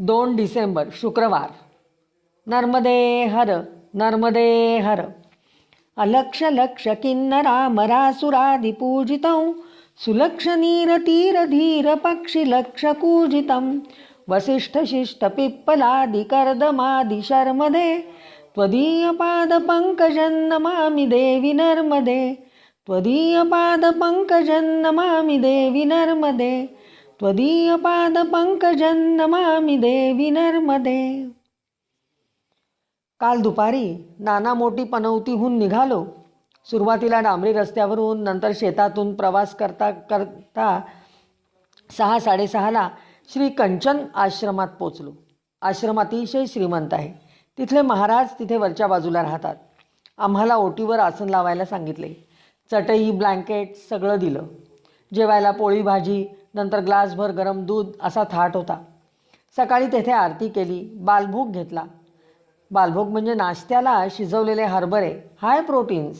दोन डिसेंबर शुक्रवार. नर्मदे हर नर्मदे हर अलक्ष लक्ष किन्नरामरासुरादिपूजितं सुलक्ष नीरतीर धीर लक्ष कूजितं वसिष्ठ शिष्ट पिप्पलादि कर्दमादि शर्मदे त्वदीयपादपङ्कजं नमामि देवि नर्मदे. त्वदीयपादपङ्कजं नमामि देवि नर्मदे. त्वदीयपादपङ्कजं नमामि देवी नर्मदे. काल दुपारी नाना मोठी पनवतीहून निघालो. सुरुवातीला डांबरी रस्त्यावरून नंतर शेतातून प्रवास करता करता सहा साडेसहाला श्री कंचन आश्रमात पोचलो. आश्रम अतिशय श्रीमंत आहे. तिथले महाराज तिथे वरच्या बाजूला राहतात. आम्हाला ओटीवर आसन लावायला सांगितले. चटई ब्लँकेट सगळं दिलं. जेवायला पोळी भाजी नंतर ग्लासभर गरम दूध असा थाट होता. सकाळी तेथे आरती केली बालभोग घेतला. बालभोग म्हणजे नाश्त्याला शिजवलेले हरभरे. High proteins.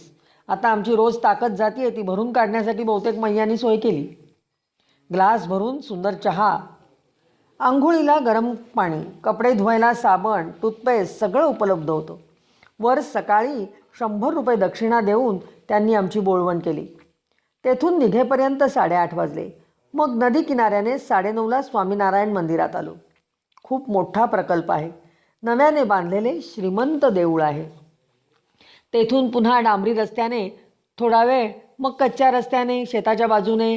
आता आमची रोज ताकद जाते ती भरून काढण्यासाठी बहुतेक मैयांनी सोय केली. ग्लास भरून सुंदर चहा. आंघोळीला गरम पाणी. कपडे धुवायला साबण टूथपेस्ट सगळं उपलब्ध होतं. वर सकाळी शंभर रुपये दक्षिणा देऊन त्यांनी आमची बोळवण केली. तेथून निघेपर्यंत साडेआठ वाजले. मग नदी किनाऱ्याने साडेनऊला स्वामीनारायण मंदिरात आलो. खूप मोठा प्रकल्प आहे. नव्याने बांधलेले श्रीमंत देऊळ आहे. तेथून पुन्हा डांबरी रस्त्याने थोडा वेळ मग कच्च्या रस्त्याने शेताच्या बाजूने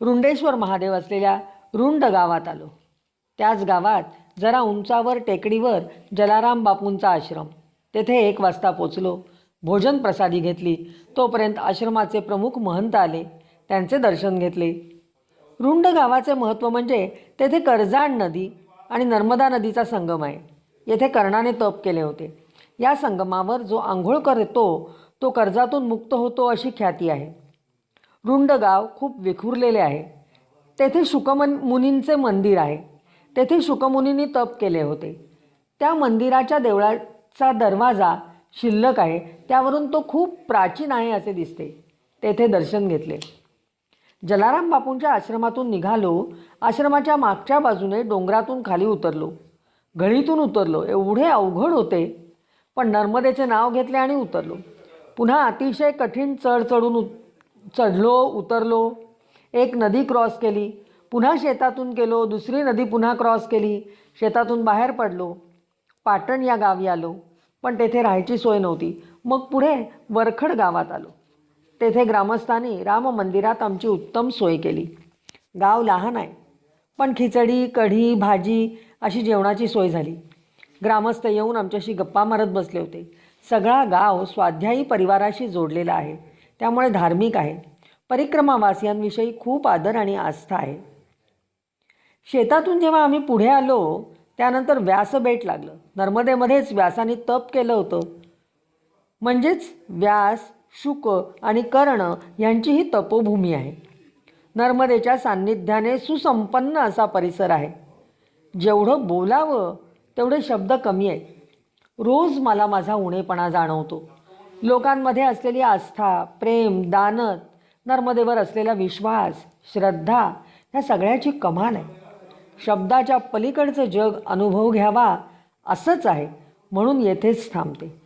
रुंडेश्वर महादेव असलेल्या रुंड गावात आलो. त्याच गावात जरा उंचावर टेकडीवर जलाराम बापूंचा आश्रम. तेथे एक वाजता पोचलो. भोजन प्रसादी घेतली. तोपर्यंत आश्रमाचे प्रमुख महंत आले. त्यांचे दर्शन घेतले. रुंड गावाचे महत्त्व म्हणजे तेथे करजाण नदी आणि नर्मदा नदीचा संगम आहे. येथे कर्णाने तप केले होते. या संगमावर जो आंघोळ करतो तो कर्जातून मुक्त होतो अशी ख्याती आहे. रुंड गाव खूप विखुरलेले आहे. तेथे शुकमन मुनींचे मंदिर आहे. तेथे शुकमुनींनी तप केले होते. त्या मंदिराच्या देवळाचा दरवाजा शिल्लक आहे. त्यावरून तो खूप प्राचीन आहे असे दिसते. तेथे दर्शन घेतले. जलाराम बापूंच्या आश्रमातून निघालो आश्रमाच्या मागच्या बाजूने डोंगरातून खाली उतरलो. घळीतून उतरलो. एवढे अवघड होते. पण नर्मदेचे नाव घेतले आणि उतरलो. पुन्हा अतिशय कठीण चढ चढून उत चढलो उतरलो. एक नदी क्रॉस केली. पुन्हा शेतातून गेलो. दुसरी नदी पुन्हा क्रॉस केली. शेतातून बाहेर पडलो. पाटण या गावी आलो. पण तेथे राहायची सोय नव्हती. मग पुढे वरखड गावात आलो. तेथे ग्रामस्थांनी राम मंदिरात आमची उत्तम सोय केली. गाव लहान आहे पण खिचडी कढी भाजी अशी जेवणाची सोय झाली. ग्रामस्थ येऊन आमच्याशी गप्पा मारत बसले होते. सगळा गाव स्वाध्यायी परिवाराशी जोडलेला आहे. त्यामुळे धार्मिक आहे. परिक्रमावासियांविषयी खूप आदर आणि आस्था आहे. शेतातून जेव्हा आम्ही पुढे आलो त्यानंतर व्यासबेट लागलं. नर्मदेमध्येच व्यासाने तप केलं होतं. म्हणजेच व्यास शुक आणि कर्ण यांची ही तपोभूमी आहे. नर्मदेच्या सान्निध्याने सुसंपन्न असा परिसर आहे. जेवढं बोलावं तेवढे शब्द कमी आहेत. रोज मला माझा उणेपणा जाणवतो. लोकांमध्ये असलेली आस्था प्रेम दानत नर्मदेवर असलेला विश्वास श्रद्धा ह्या सगळ्याची कमाल आहे. शब्दाच्या पलीकडचं जग अनुभव घ्यावा असंच आहे म्हणून येथेच थांबते.